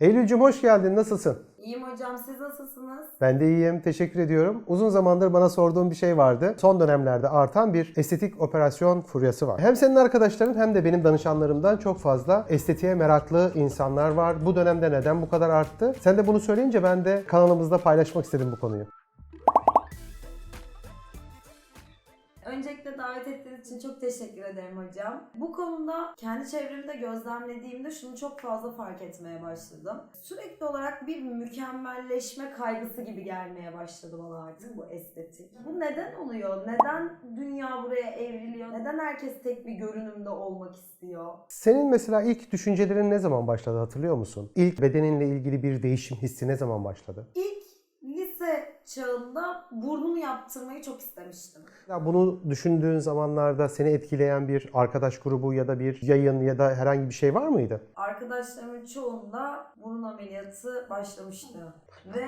Eylül'cüm hoş geldin. Nasılsın? İyiyim hocam siz nasılsınız? Ben de iyiyim. Teşekkür ediyorum. Uzun zamandır bana sorduğun bir şey vardı. Son dönemlerde artan bir estetik operasyon furyası var. Hem senin arkadaşların hem de benim danışanlarımdan çok fazla estetiğe meraklı insanlar var. Bu dönemde neden bu kadar arttı? Sen de bunu söyleyince ben de kanalımızda paylaşmak istedim bu konuyu. Öncelikle davet ettiğiniz için çok teşekkür ederim hocam. Bu konuda kendi çevremde gözlemlediğimde şunu çok fazla fark etmeye başladım. Sürekli olarak bir mükemmelleşme kaygısı gibi gelmeye başladı bana artık bu estetik. Bu neden oluyor? Neden dünya buraya evriliyor? Neden herkes tek bir görünümde olmak istiyor? Senin mesela ilk düşüncelerin ne zaman başladı hatırlıyor musun? İlk bedeninle ilgili bir değişim hissi ne zaman başladı? İlk çağında burnunu yaptırmayı çok istemiştim. Ya bunu düşündüğün zamanlarda seni etkileyen bir arkadaş grubu ya da bir yayın ya da herhangi bir şey var mıydı? Arkadaşlarımın çoğunda burun ameliyatı başlamıştı. Ve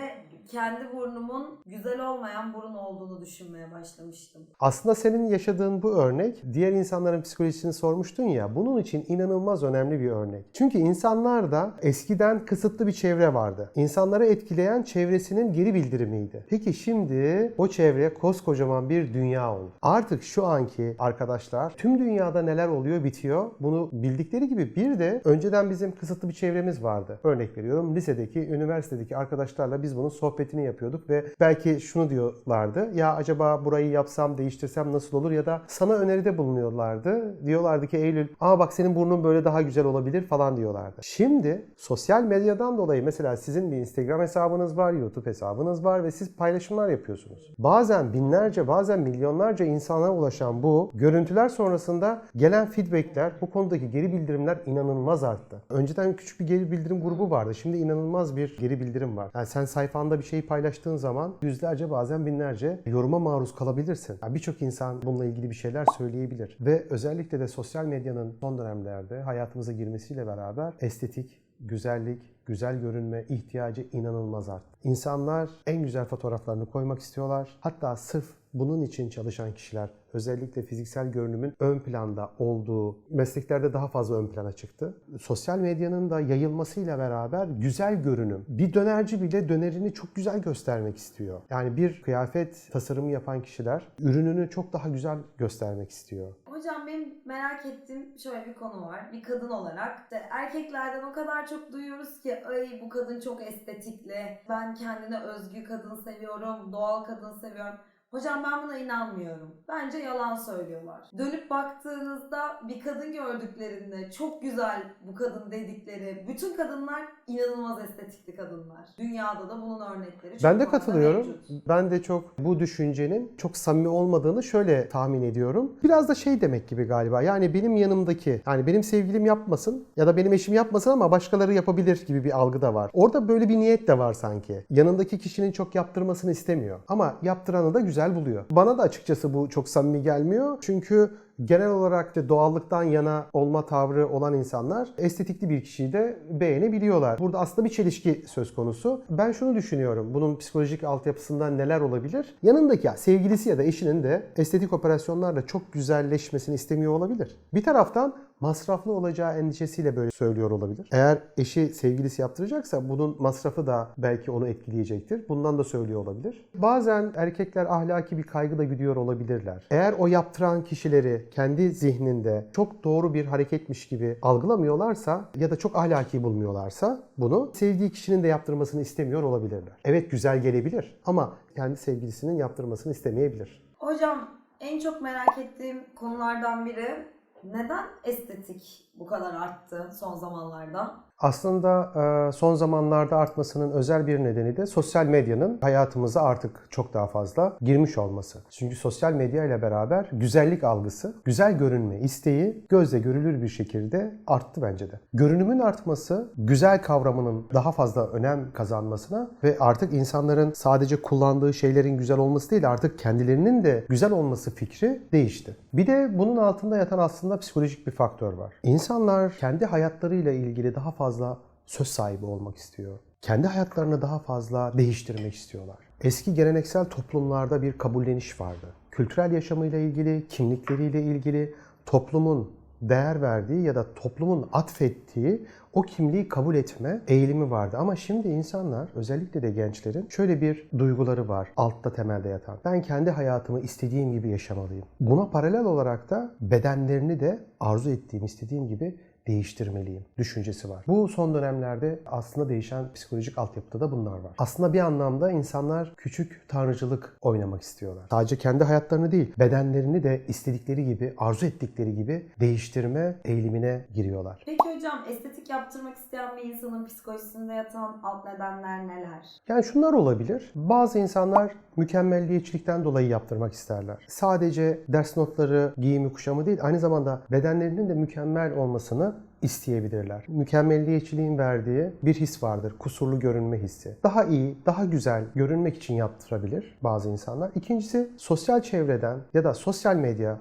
kendi burnumun güzel olmayan burun olduğunu düşünmeye başlamıştım. Aslında senin yaşadığın bu örnek diğer insanların psikolojisini sormuştun ya bunun için inanılmaz önemli bir örnek. Çünkü insanlarda eskiden kısıtlı bir çevre vardı. İnsanları etkileyen çevresinin geri bildirimiydi. Peki şimdi o çevre koskocaman bir dünya oldu. Artık şu anki arkadaşlar tüm dünyada neler oluyor bitiyor bunu bildikleri gibi bir de önceden bizim kısıtlı bir çevremiz vardı. Örnek veriyorum lisedeki, üniversitedeki arkadaşlarla biz bunun sohbetini yapıyorduk ve belki şunu diyorlardı. Ya acaba burayı yapsam, değiştirsem nasıl olur ya da sana öneride bulunuyorlardı. Diyorlardı ki Eylül, aa bak senin burnun böyle daha güzel olabilir falan diyorlardı. Şimdi sosyal medyadan dolayı mesela sizin bir Instagram hesabınız var, YouTube hesabınız var ve siz paylaşımlar yapıyorsunuz. Bazen binlerce, bazen milyonlarca insana ulaşan bu görüntüler sonrasında gelen feedbackler, bu konudaki geri bildirimler inanılmaz arttı. Önceden küçük bir geri bildirim grubu vardı. Şimdi inanılmaz bir geri bildirim var. Yani sen sayfanda bir şeyi paylaştığın zaman yüzlerce bazen binlerce yoruma maruz kalabilirsin. Yani Birçok insan bununla ilgili bir şeyler söyleyebilir. Ve özellikle de sosyal medyanın son dönemlerde hayatımıza girmesiyle beraber estetik, güzellik, güzel görünme ihtiyacı inanılmaz arttı. İnsanlar en güzel fotoğraflarını koymak istiyorlar. Hatta sırf bunun için çalışan kişiler özellikle fiziksel görünümün ön planda olduğu mesleklerde daha fazla ön plana çıktı. Sosyal medyanın da yayılmasıyla beraber güzel görünüm. Bir dönerci bile dönerini çok güzel göstermek istiyor. Yani bir kıyafet tasarımı yapan kişiler ürününü çok daha güzel göstermek istiyor. Hocam benim merak ettiğim şöyle bir konu var. Bir kadın olarak işte erkeklerden o kadar çok duyuyoruz ki ay bu kadın çok estetikli. Ben kendine özgü kadın seviyorum, doğal kadın seviyorum. Hocam ben buna inanmıyorum. Bence yalan söylüyorlar. Dönüp baktığınızda bir kadın gördüklerinde çok güzel bu kadın dedikleri bütün kadınlar inanılmaz estetikli kadınlar. Dünyada da bunun örnekleri çok Ben de katılıyorum. mevcut. Ben de çok bu düşüncenin çok samimi olmadığını şöyle tahmin ediyorum. Biraz da şey demek gibi galiba. Yani benim yanımdaki, yani benim sevgilim yapmasın ya da benim eşim yapmasın ama başkaları yapabilir gibi bir algı da var. Orada böyle bir niyet de var sanki. Yanındaki kişinin çok yaptırmasını istemiyor. Ama yaptıranı da güzel buluyor. Bana da açıkçası bu çok samimi gelmiyor. Çünkü genel olarak da doğallıktan yana olma tavrı olan insanlar estetikli bir kişiyi de beğenebiliyorlar. Burada aslında bir çelişki söz konusu. Ben şunu düşünüyorum. Bunun psikolojik altyapısında neler olabilir? Yanındaki ya, sevgilisi ya da eşinin de estetik operasyonlarla çok güzelleşmesini istemiyor olabilir. Bir taraftan masraflı olacağı endişesiyle böyle söylüyor olabilir. Eğer eşi sevgilisi yaptıracaksa bunun masrafı da belki onu etkileyecektir. Bundan da söylüyor olabilir. Bazen erkekler ahlaki bir kaygı da güdüyor olabilirler. Eğer o yaptıran kişileri kendi zihninde çok doğru bir hareketmiş gibi algılamıyorlarsa ya da çok ahlaki bulmuyorlarsa bunu sevdiği kişinin de yaptırmasını istemiyor olabilirler. Evet güzel gelebilir ama kendi sevgilisinin yaptırmasını istemeyebilir. Hocam en çok merak ettiğim konulardan biri neden estetik bu kadar arttı son zamanlarda? Aslında e, son zamanlarda artmasının özel bir nedeni de sosyal medyanın hayatımıza artık çok daha fazla girmiş olması. Çünkü sosyal medya ile beraber güzellik algısı, güzel görünme isteği gözle görülür bir şekilde arttı bence de. Görünümün artması, güzel kavramının daha fazla önem kazanmasına ve artık insanların sadece kullandığı şeylerin güzel olması değil artık kendilerinin de güzel olması fikri değişti. Bir de bunun altında yatan aslında psikolojik bir faktör var. İnsanlar kendi hayatlarıyla ilgili daha fazla söz sahibi olmak istiyor. Kendi hayatlarını daha fazla değiştirmek istiyorlar. Eski geleneksel toplumlarda bir kabulleniş vardı. Kültürel yaşamıyla ilgili, kimlikleriyle ilgili toplumun değer verdiği ya da toplumun atfettiği o kimliği kabul etme eğilimi vardı. Ama şimdi insanlar özellikle de gençlerin şöyle bir duyguları var altta temelde yatan. Ben kendi hayatımı istediğim gibi yaşamalıyım. Buna paralel olarak da bedenlerini de arzu ettiğim, istediğim gibi değiştirmeliyim düşüncesi var. Bu son dönemlerde aslında değişen psikolojik altyapıda da bunlar var. Aslında bir anlamda insanlar küçük tanrıcılık oynamak istiyorlar. Sadece kendi hayatlarını değil, bedenlerini de istedikleri gibi, arzu ettikleri gibi değiştirme eğilimine giriyorlar. Peki hocam estetik yaptırmak isteyen bir insanın psikolojisinde yatan alt nedenler neler? Yani şunlar olabilir. Bazı insanlar mükemmelliyetçilikten dolayı yaptırmak isterler. Sadece ders notları, giyimi, kuşamı değil, aynı zamanda bedenlerinin de mükemmel olmasını isteyebilirler. Mükemmelliyetçiliğin verdiği bir his vardır. Kusurlu görünme hissi. Daha iyi, daha güzel görünmek için yaptırabilir bazı insanlar. İkincisi sosyal çevreden ya da sosyal medya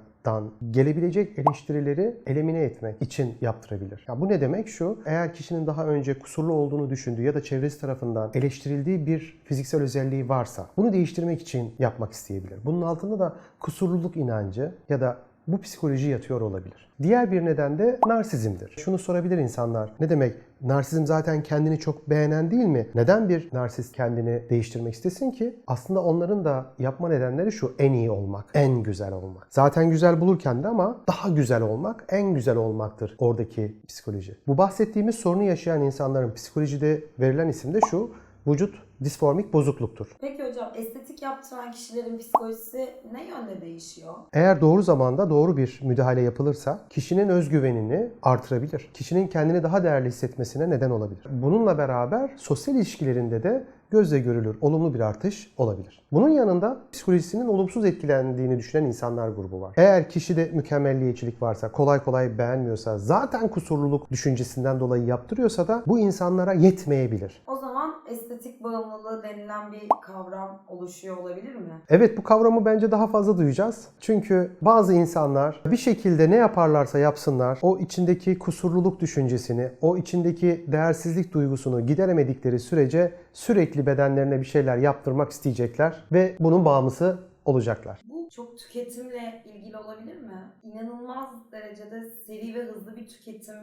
gelebilecek eleştirileri elimine etmek için yaptırabilir. Ya bu ne demek? Şu, eğer kişinin daha önce kusurlu olduğunu düşündüğü ya da çevresi tarafından eleştirildiği bir fiziksel özelliği varsa bunu değiştirmek için yapmak isteyebilir. Bunun altında da kusurluluk inancı ya da bu psikoloji yatıyor olabilir. Diğer bir neden de narsizmdir. Şunu sorabilir insanlar. Ne demek? Narsizm zaten kendini çok beğenen değil mi? Neden bir narsist kendini değiştirmek istesin ki? Aslında onların da yapma nedenleri şu en iyi olmak, en güzel olmak. Zaten güzel bulurken de ama daha güzel olmak, en güzel olmaktır oradaki psikoloji. Bu bahsettiğimiz sorunu yaşayan insanların psikolojide verilen isim de şu. Vücut disformik bozukluktur. Peki hocam estetik yaptıran kişilerin psikolojisi ne yönde değişiyor? Eğer doğru zamanda doğru bir müdahale yapılırsa kişinin özgüvenini artırabilir. Kişinin kendini daha değerli hissetmesine neden olabilir. Bununla beraber sosyal ilişkilerinde de gözle görülür olumlu bir artış olabilir. Bunun yanında psikolojisinin olumsuz etkilendiğini düşünen insanlar grubu var. Eğer kişide mükemmelliyetçilik varsa, kolay kolay beğenmiyorsa, zaten kusurluluk düşüncesinden dolayı yaptırıyorsa da bu insanlara yetmeyebilir. O zaman estetik bağımlılığı denilen bir kavram oluşuyor olabilir mi? Evet bu kavramı bence daha fazla duyacağız. Çünkü bazı insanlar bir şekilde ne yaparlarsa yapsınlar o içindeki kusurluluk düşüncesini, o içindeki değersizlik duygusunu gideremedikleri sürece sürekli bedenlerine bir şeyler yaptırmak isteyecekler ve bunun bağımlısı olacaklar. Bu çok tüketimle ilgili olabilir mi? İnanılmaz derecede seri ve hızlı bir tüketim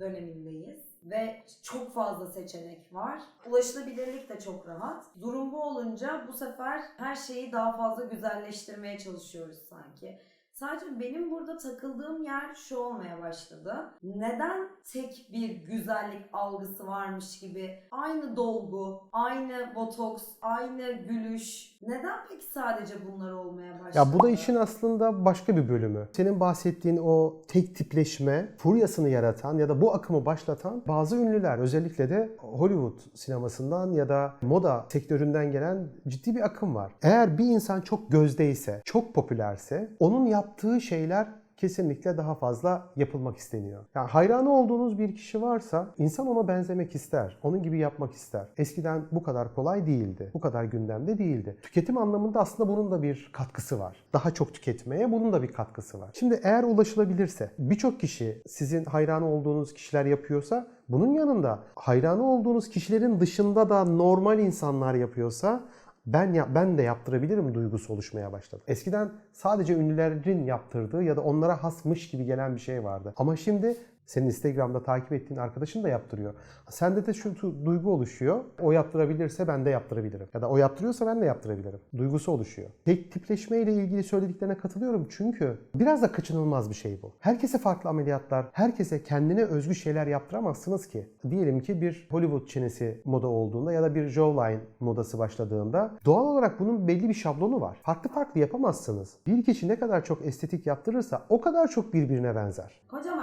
dönemindeyiz ve çok fazla seçenek var. Ulaşılabilirlik de çok rahat. Durum bu olunca bu sefer her şeyi daha fazla güzelleştirmeye çalışıyoruz sanki. Sadece benim burada takıldığım yer şu olmaya başladı. Neden tek bir güzellik algısı varmış gibi aynı dolgu, aynı botoks, aynı gülüş. Neden peki sadece bunlar olmaya başladı? Ya bu da işin aslında başka bir bölümü. Senin bahsettiğin o tek tipleşme furyasını yaratan ya da bu akımı başlatan bazı ünlüler özellikle de Hollywood sinemasından ya da moda sektöründen gelen ciddi bir akım var. Eğer bir insan çok gözdeyse, çok popülerse onun yaptığı şeyler kesinlikle daha fazla yapılmak isteniyor. Yani hayranı olduğunuz bir kişi varsa insan ona benzemek ister. Onun gibi yapmak ister. Eskiden bu kadar kolay değildi. Bu kadar gündemde değildi. Tüketim anlamında aslında bunun da bir katkısı var. Daha çok tüketmeye bunun da bir katkısı var. Şimdi eğer ulaşılabilirse birçok kişi sizin hayranı olduğunuz kişiler yapıyorsa bunun yanında hayranı olduğunuz kişilerin dışında da normal insanlar yapıyorsa ben ya ben de yaptırabilirim duygusu oluşmaya başladı. Eskiden sadece ünlülerin yaptırdığı ya da onlara hasmış gibi gelen bir şey vardı. Ama şimdi senin Instagram'da takip ettiğin arkadaşın da yaptırıyor. Sende de şu duygu oluşuyor. O yaptırabilirse ben de yaptırabilirim. Ya da o yaptırıyorsa ben de yaptırabilirim. Duygusu oluşuyor. Tek tipleşme ile ilgili söylediklerine katılıyorum çünkü biraz da kaçınılmaz bir şey bu. Herkese farklı ameliyatlar, herkese kendine özgü şeyler yaptıramazsınız ki. Diyelim ki bir Hollywood çenesi moda olduğunda ya da bir jawline modası başladığında doğal olarak bunun belli bir şablonu var. Farklı farklı yapamazsınız. Bir kişi ne kadar çok estetik yaptırırsa o kadar çok birbirine benzer. Hocam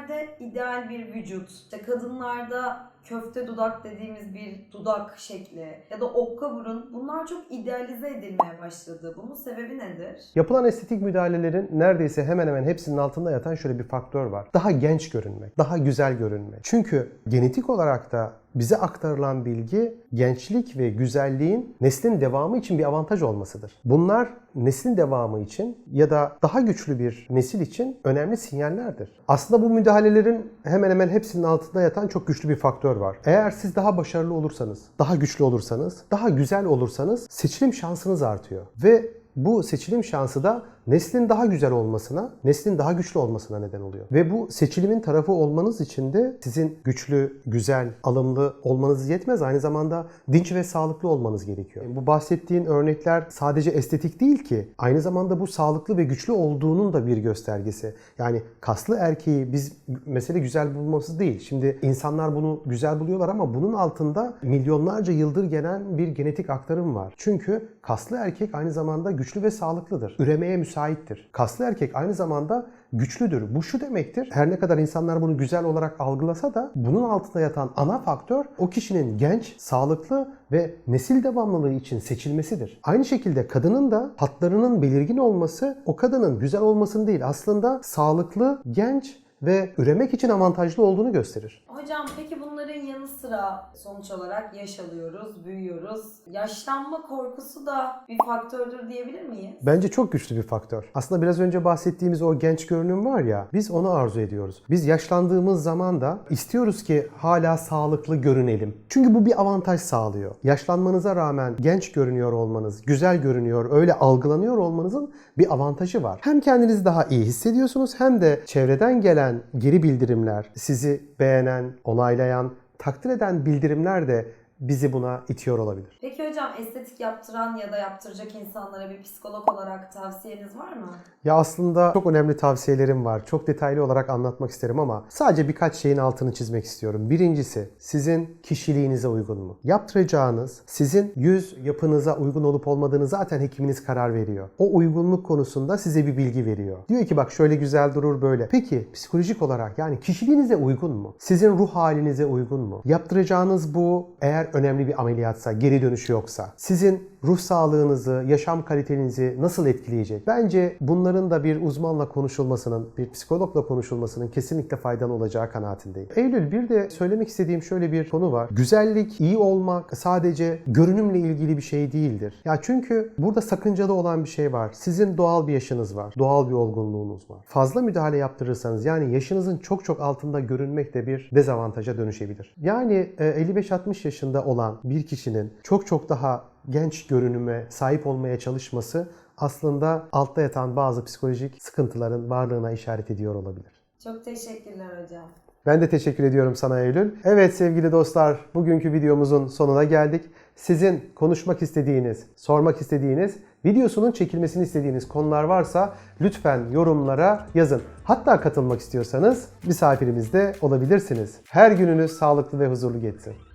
erkeklerde ideal bir vücut, işte kadınlarda köfte dudak dediğimiz bir dudak şekli ya da okka burun bunlar çok idealize edilmeye başladı. Bunun sebebi nedir? Yapılan estetik müdahalelerin neredeyse hemen hemen hepsinin altında yatan şöyle bir faktör var. Daha genç görünmek, daha güzel görünmek. Çünkü genetik olarak da bize aktarılan bilgi gençlik ve güzelliğin neslin devamı için bir avantaj olmasıdır. Bunlar neslin devamı için ya da daha güçlü bir nesil için önemli sinyallerdir. Aslında bu müdahalelerin hemen hemen hepsinin altında yatan çok güçlü bir faktör var. Eğer siz daha başarılı olursanız, daha güçlü olursanız, daha güzel olursanız seçilim şansınız artıyor. Ve bu seçilim şansı da neslin daha güzel olmasına, neslin daha güçlü olmasına neden oluyor. Ve bu seçilimin tarafı olmanız için de sizin güçlü, güzel, alımlı olmanız yetmez. Aynı zamanda dinç ve sağlıklı olmanız gerekiyor. Bu bahsettiğin örnekler sadece estetik değil ki. Aynı zamanda bu sağlıklı ve güçlü olduğunun da bir göstergesi. Yani kaslı erkeği biz mesele güzel bulması değil. Şimdi insanlar bunu güzel buluyorlar ama bunun altında milyonlarca yıldır gelen bir genetik aktarım var. Çünkü kaslı erkek aynı zamanda güçlü ve sağlıklıdır. Üremeye müsaittir. Kaslı erkek aynı zamanda güçlüdür. Bu şu demektir. Her ne kadar insanlar bunu güzel olarak algılasa da bunun altında yatan ana faktör o kişinin genç, sağlıklı ve nesil devamlılığı için seçilmesidir. Aynı şekilde kadının da hatlarının belirgin olması o kadının güzel olmasını değil aslında sağlıklı, genç ve üremek için avantajlı olduğunu gösterir. Hocam peki bunların yanı sıra sonuç olarak yaş alıyoruz, büyüyoruz. Yaşlanma korkusu da bir faktördür diyebilir miyiz? Bence çok güçlü bir faktör. Aslında biraz önce bahsettiğimiz o genç görünüm var ya, biz onu arzu ediyoruz. Biz yaşlandığımız zaman da istiyoruz ki hala sağlıklı görünelim. Çünkü bu bir avantaj sağlıyor. Yaşlanmanıza rağmen genç görünüyor olmanız, güzel görünüyor, öyle algılanıyor olmanızın bir avantajı var. Hem kendinizi daha iyi hissediyorsunuz hem de çevreden gelen geri bildirimler, sizi beğenen, onaylayan, takdir eden bildirimler de bizi buna itiyor olabilir. Peki hocam estetik yaptıran ya da yaptıracak insanlara bir psikolog olarak tavsiyeniz var mı? Ya aslında çok önemli tavsiyelerim var. Çok detaylı olarak anlatmak isterim ama sadece birkaç şeyin altını çizmek istiyorum. Birincisi sizin kişiliğinize uygun mu? Yaptıracağınız sizin yüz yapınıza uygun olup olmadığını zaten hekiminiz karar veriyor. O uygunluk konusunda size bir bilgi veriyor. Diyor ki bak şöyle güzel durur böyle. Peki psikolojik olarak yani kişiliğinize uygun mu? Sizin ruh halinize uygun mu? Yaptıracağınız bu eğer önemli bir ameliyatsa, geri dönüşü yoksa sizin ruh sağlığınızı, yaşam kalitenizi nasıl etkileyecek? Bence bunların da bir uzmanla konuşulmasının, bir psikologla konuşulmasının kesinlikle faydalı olacağı kanaatindeyim. Eylül bir de söylemek istediğim şöyle bir konu var. Güzellik, iyi olmak sadece görünümle ilgili bir şey değildir. Ya çünkü burada sakıncalı olan bir şey var. Sizin doğal bir yaşınız var. Doğal bir olgunluğunuz var. Fazla müdahale yaptırırsanız yani yaşınızın çok çok altında görünmek de bir dezavantaja dönüşebilir. Yani e, 55-60 yaşında olan bir kişinin çok çok daha genç görünüme sahip olmaya çalışması aslında altta yatan bazı psikolojik sıkıntıların varlığına işaret ediyor olabilir. Çok teşekkürler hocam. Ben de teşekkür ediyorum sana Eylül. Evet sevgili dostlar, bugünkü videomuzun sonuna geldik. Sizin konuşmak istediğiniz, sormak istediğiniz, videosunun çekilmesini istediğiniz konular varsa lütfen yorumlara yazın. Hatta katılmak istiyorsanız misafirimiz de olabilirsiniz. Her gününüz sağlıklı ve huzurlu geçsin.